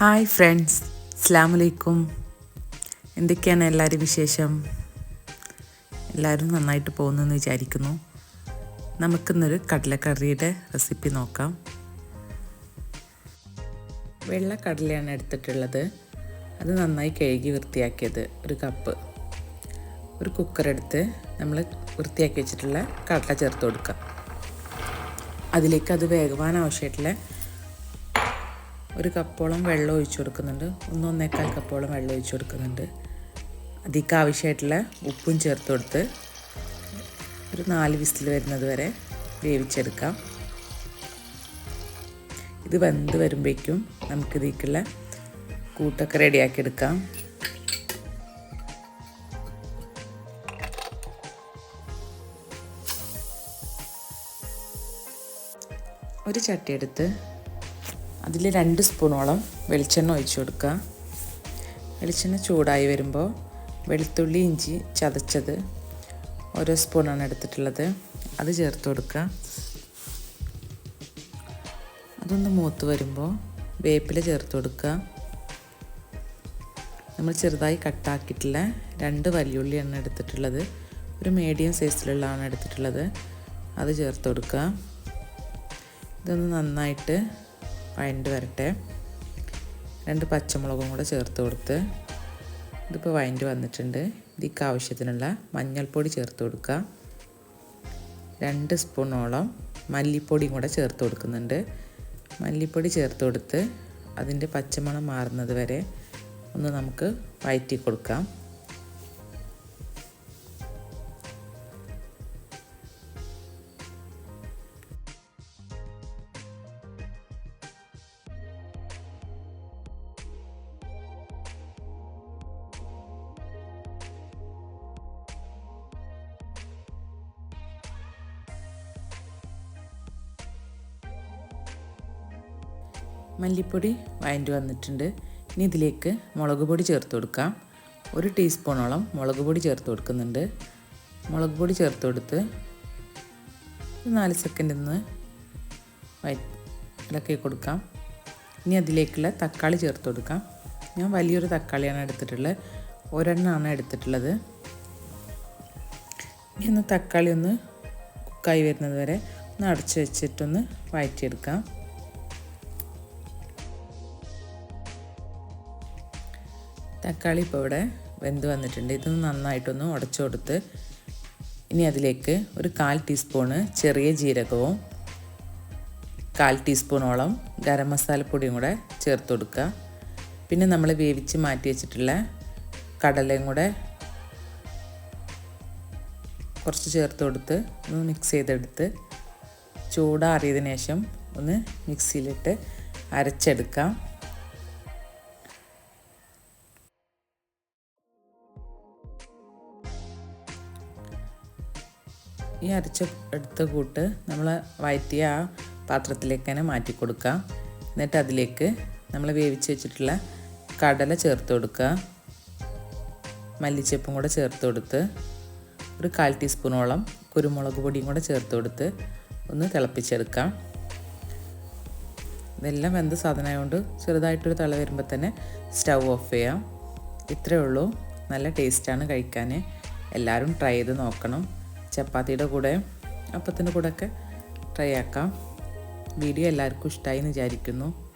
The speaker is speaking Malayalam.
ഹായ് ഫ്രണ്ട്സ് അസ്സാം വലൈക്കും എന്തൊക്കെയാണ് എല്ലാവരും വിശേഷം? എല്ലാവരും നന്നായിട്ട് പോകുന്നെന്ന് വിചാരിക്കുന്നു. നമുക്കിന്നൊരു കടലക്കറിയുടെ റെസിപ്പി നോക്കാം. വെള്ള കടലയാണ് എടുത്തിട്ടുള്ളത്. അത് നന്നായി കഴുകി വൃത്തിയാക്കിയത് ഒരു കപ്പ് ഒരു കുക്കർ എടുത്ത് നമ്മൾ വൃത്തിയാക്കി വെച്ചിട്ടുള്ള കടല ചേർത്ത് കൊടുക്കുക. അതിലേക്ക് അത് വേകുവാൻ ആവശ്യമായിട്ടുള്ള ഒരു കപ്പോളം വെള്ളം ഒഴിച്ചു കൊടുക്കുന്നുണ്ട്. ഒന്നൊന്നേക്കാൽ കപ്പോളം വെള്ളം ഒഴിച്ചു കൊടുക്കുന്നുണ്ട്. അധികം ആവശ്യമായിട്ടുള്ള ഉപ്പും ചേർത്ത് കൊടുത്ത് ഒരു നാല് വിസിൽ വരുന്നത് വരെ വേവിച്ചെടുക്കാം. ഇത് വെന്ത് വരുമ്പോഴേക്കും നമുക്കിതിലേക്കുള്ള കൂട്ടൊക്കെ റെഡിയാക്കി എടുക്കാം. ഒരു ചട്ടി എടുത്ത് അതിൽ രണ്ട് സ്പൂണോളം വെളിച്ചെണ്ണ ഒഴിച്ചു കൊടുക്കുക. വെളിച്ചെണ്ണ ചൂടായി വരുമ്പോൾ വെളുത്തുള്ളി ഇഞ്ചി ചതച്ചത് ഓരോ സ്പൂണാണ് എടുത്തിട്ടുള്ളത്. അത് ചേർത്ത് കൊടുക്കുക. അതൊന്ന് മൂത്ത് വരുമ്പോൾ വേപ്പില ചേർത്ത് കൊടുക്കുക. നമ്മൾ ചെറുതായി കട്ടാക്കിയിട്ടുള്ള രണ്ട് വലിയുള്ളിയാണ് എടുത്തിട്ടുള്ളത്. ഒരു മീഡിയം സൈസിലുള്ളതാണ് എടുത്തിട്ടുള്ളത്. അത് ചേർത്ത് കൊടുക്കുക. ഇതൊന്ന് നന്നായിട്ട് വഴണ്ട് വരട്ടെ. രണ്ട് പച്ചമുളകും കൂടെ ചേർത്ത് കൊടുത്ത് ഇതിപ്പോൾ വഴണ്ട് വന്നിട്ടുണ്ട്. ഇതിക്ക് ആവശ്യത്തിനുള്ള മഞ്ഞൾപ്പൊടി ചേർത്ത് കൊടുക്കുക. രണ്ട് സ്പൂണോളം മല്ലിപ്പൊടിയും കൂടെ ചേർത്ത് കൊടുക്കുന്നുണ്ട്. മല്ലിപ്പൊടി ചേർത്ത് കൊടുത്ത് അതിന്റെ പച്ചമണം മാറുന്നത് വരെ ഒന്ന് നമുക്ക് വഴറ്റി കൊടുക്കാം. മല്ലിപ്പൊടി വഴണ്ടി വന്നിട്ടുണ്ട്. ഇനി ഇതിലേക്ക് മുളക് പൊടി ചേർത്ത് കൊടുക്കാം. ഒരു ടീസ്പൂണോളം മുളക് പൊടി ചേർത്ത് കൊടുക്കുന്നുണ്ട്. മുളക് പൊടി ചേർത്ത് കൊടുത്ത് നാല് സെക്കൻഡിൽ നിന്ന് ഇളക്കി കൊടുക്കാം. ഇനി അതിലേക്കുള്ള തക്കാളി ചേർത്ത് കൊടുക്കാം. ഞാൻ വലിയൊരു തക്കാളിയാണ് എടുത്തിട്ടുള്ളത്. ഒരെണ്ണമാണ് എടുത്തിട്ടുള്ളത്. ഇനി ഒന്ന് തക്കാളി ഒന്ന് കുക്കായി വരുന്നത് വരെ ഒന്ന് അടച്ച് വെച്ചിട്ടൊന്ന് വഴറ്റിയെടുക്കാം തക്കാളി ഇപ്പോൾ ഇവിടെ വെന്ത് വന്നിട്ടുണ്ട്. ഇതൊന്ന് നന്നായിട്ടൊന്ന് ഉടച്ചു കൊടുത്ത് ഇനി അതിലേക്ക് ഒരു കാൽ ടീസ്പൂണ് ചെറിയ ജീരകവും കാൽ ടീസ്പൂണോളം ഗരം മസാലപ്പൊടിയും കൂടെ ചേർത്ത് കൊടുക്കുക. പിന്നെ നമ്മൾ വേവിച്ച് മാറ്റി വെച്ചിട്ടുള്ള കടലയും കൂടെ കുറച്ച് ചേർത്ത് കൊടുത്ത് ഒന്ന് മിക്സ് ചെയ്തെടുത്ത് ചൂടാറിയതിനു ശേഷം ഒന്ന് മിക്സിയിലിട്ട് അരച്ചെടുക്കാം. ഈ അരച്ച എടുത്ത കൂട്ട് നമ്മൾ വയറ്റിയ ആ പാത്രത്തിലേക്ക് തന്നെ മാറ്റി കൊടുക്കുക. എന്നിട്ട് അതിലേക്ക് നമ്മൾ വേവിച്ച് വെച്ചിട്ടുള്ള കടല ചേർത്ത് കൊടുക്കുക. മല്ലിച്ചപ്പും കൂടെ ചേർത്ത് കൊടുത്ത് ഒരു കാൽ ടീസ്പൂണോളം കുരുമുളക് പൊടിയും കൂടെ ചേർത്ത് കൊടുത്ത് ഒന്ന് തിളപ്പിച്ചെടുക്കാം. ഇതെല്ലാം വെന്ത സാധനമായതുകൊണ്ട് ചെറുതായിട്ടൊരു തള വരുമ്പോൾ തന്നെ സ്റ്റൗ ഓഫ് ചെയ്യാം. ഇത്രയേ ഉള്ളൂ. നല്ല ടേസ്റ്റാണ് കഴിക്കാൻ എല്ലാവരും ട്രൈ ചെയ്ത് നോക്കണം. ചപ്പാത്തിയുടെ കൂടെ അപ്പത്തിന്റെ കൂടെയൊക്കെ ട്രൈ ആക്കാം. വീഡിയോ എല്ലാവർക്കും ഇഷ്ടമായി എന്ന് വിചാരിക്കുന്നു.